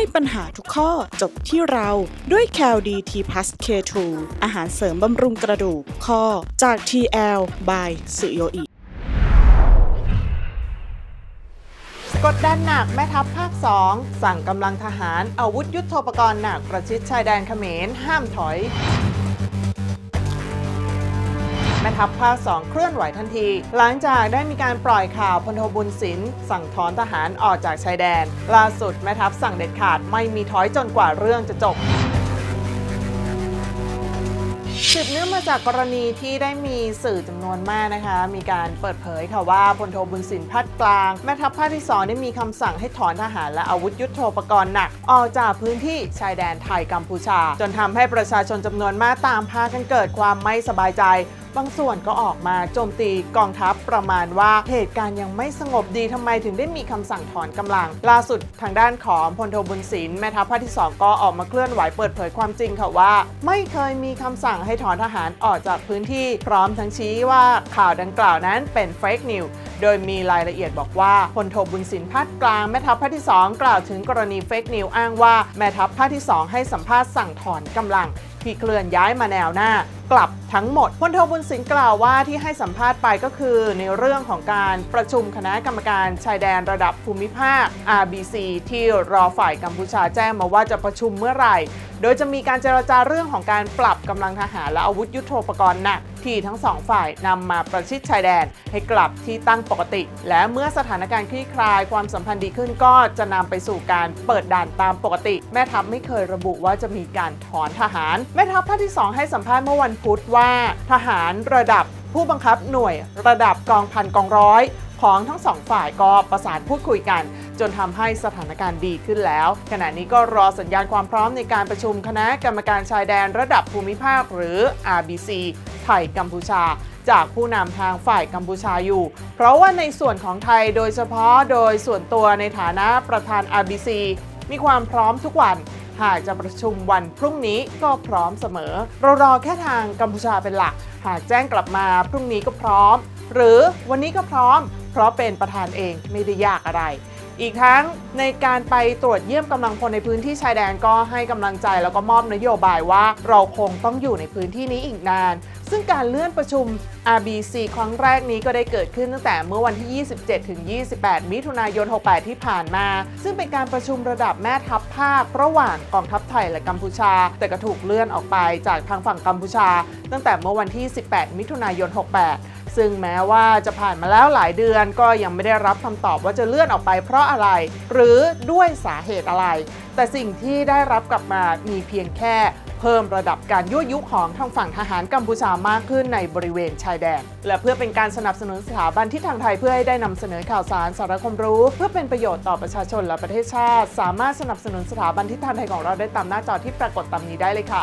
ให้ปัญหาทุกข้อจบที่เราด้วย c a l d t p l u s K2 อาหารเสริมบำรุงกระดูกข้อจาก TL by สุโยอิกดดันหนักแม่ทัพภาค 2 สั่งกำลังทหารอาวุธยุทโธปกรณ์หนักประชิดชายแดนเขมรห้ามถอย แม่ทัพภาค 2 เคลื่อนไหวทันที หลังจากได้มีการปล่อยข่าวพลโทบุญสินสั่งถอนทหารออกจากชายแดน ล่าสุดแม่ทัพสั่งเด็ดขาดไม่มีถอยจนกว่าเรื่องจะจบสืบเนื่องมาจากกรณีที่ได้มีสื่อจำนวนมากนะคะ มีการเปิดเผยค่ะว่าพลโทบุญสินพัดกลาง แม่ทัพภาคที่2ได้มีคำสั่งให้ถอนทหารและอาวุธยุโทโธปกรณ์หนัก ออกจากพื้นที่ชายแดนไทยกัมพูชา จนทำให้ประชาชนจำนวนมากตามพากันเกิดความไม่สบายใจ บางส่วนก็ออกมาโจมตีกองทัพประมาณว่าเหตุการณ์ยังไม่สงบดีทำไมถึงได้มีคำสั่งถอนกำลัง ล่าสุดทางด้านของพลโทบุญศิลป์แม่ทัพภาคที่ 2 ก็ออกมาเคลื่อนไหวเปิดเผยความจริงค่ะว่า ไม่เคยมีคำสั่งให้ถอนทหารออกจากพื้นที่พร้อมทั้งชี้ว่าข่าวดังกล่าวนั้นเป็นเฟกนิวโดยมีรายละเอียดบอกว่าพลโทบุญศิลป์ภาคกลางแม่ทัพภาคที่ 2 กล่าวถึงกรณีเฟกนิวอ้างว่าแม่ทัพภาคที่ 2 ให้สัมภาษณ์สั่งถอนกำลัง ที่เคลื่อนย้ายมาแนวหน้ากลับทั้งหมดพลโทบุญสิงห์กล่าวว่าที่ให้สัมภาษณ์ไปก็คือ ในเรื่องของการประชุมคณะกรรมการชายแดนระดับภูมิภาค RBC ที่รอฝ่ายกัมพูชาแจ้งมาว่าจะประชุมเมื่อไหร่ โดยจะมีการเจรจาเรื่องของการปรับกำลังทหารและอาวุธยุโทโธปกรณ์หนัก ที่ทั้งสองฝ่ายนำมาประชิดชายแดน ให้กลับที่ตั้งปกติ และเมื่อสถานการณ์คลี่คลายความสัมพันธ์ดีขึ้นก็จะนำไปสู่การเปิดด่านตามปกติ แม่ทัพไม่เคยระบุว่าจะมีการถอนทหาร แม่ทัพภาคที่ 2 ให้สัมภาษณ์เมื่อวันพุธว่าทหารระดับผู้บังคับหน่วยระดับกองพันกองร้อยของทั้งสองฝ่ายก็ประสานพูดคุยกัน จนทำให้สถานการณ์ดีขึ้นแล้ว ขณะนี้ก็รอสัญญาณความพร้อมในการประชุมคณะกรรมการชายแดนระดับภูมิภาคหรือ RBC ไทยกัมพูชาจากผู้นำทางฝ่ายกัมพูชาอยู่ เพราะว่าในส่วนของไทยโดยเฉพาะโดยส่วนตัวในฐานะประธาน RBC มีความพร้อมทุกวัน หากจะประชุมวันพรุ่งนี้ก็พร้อมเสมอ เรารอแค่ทางกัมพูชาเป็นหลัก หากแจ้งกลับมาพรุ่งนี้ก็พร้อม หรือวันนี้ก็พร้อม เพราะเป็นประธานเองไม่ได้ยากอะไร อีกทั้งในการไปตรวจเยี่ยมกำลังพลในพื้นที่ชายแดนก็ให้กำลังใจแล้วก็มอบนโยบายว่าเราคงต้องอยู่ในพื้นที่นี้อีกนาน ซึ่งการเลื่อนประชุม RBC ครั้งแรกนี้ก็ได้เกิดขึ้นตั้งแต่เมื่อวันที่ 27 ถึง 28 มิถุนายน 68 ที่ผ่านมา ซึ่งเป็นการประชุมระดับแม่ทัพภาค ระหว่างกองทัพไทยและกัมพูชา แต่ก็ถูกเลื่อนออกไปจากทางฝั่งกัมพูชา ตั้งแต่เมื่อวันที่ 18 มิถุนายน 68 ซึ่งแม้ว่าจะผ่านมาแล้วหลายเดือนก็ยังไม่ได้รับคำตอบว่าจะเลื่อนออกไปเพราะอะไร หรือด้วยสาเหตุอะไร แต่สิ่งที่ได้รับกลับมามีเพียงแค่เพิ่มระดับการยั่วยุของทางฝั่งทหารกัมพูชามากขึ้นในบริเวณชายแดน และเพื่อเป็นการสนับสนุนสถาบันที่ทางไทยเพื่อให้ได้นำเสนอข่าวสารสารคมรู้ เพื่อเป็นประโยชน์ต่อประชาชนและประเทศชาติ สามารถสนับสนุนสถาบันทิศทางไทยของเราได้ตามหน้าจอที่ปรากฏตามนี้ได้เลยค่ะ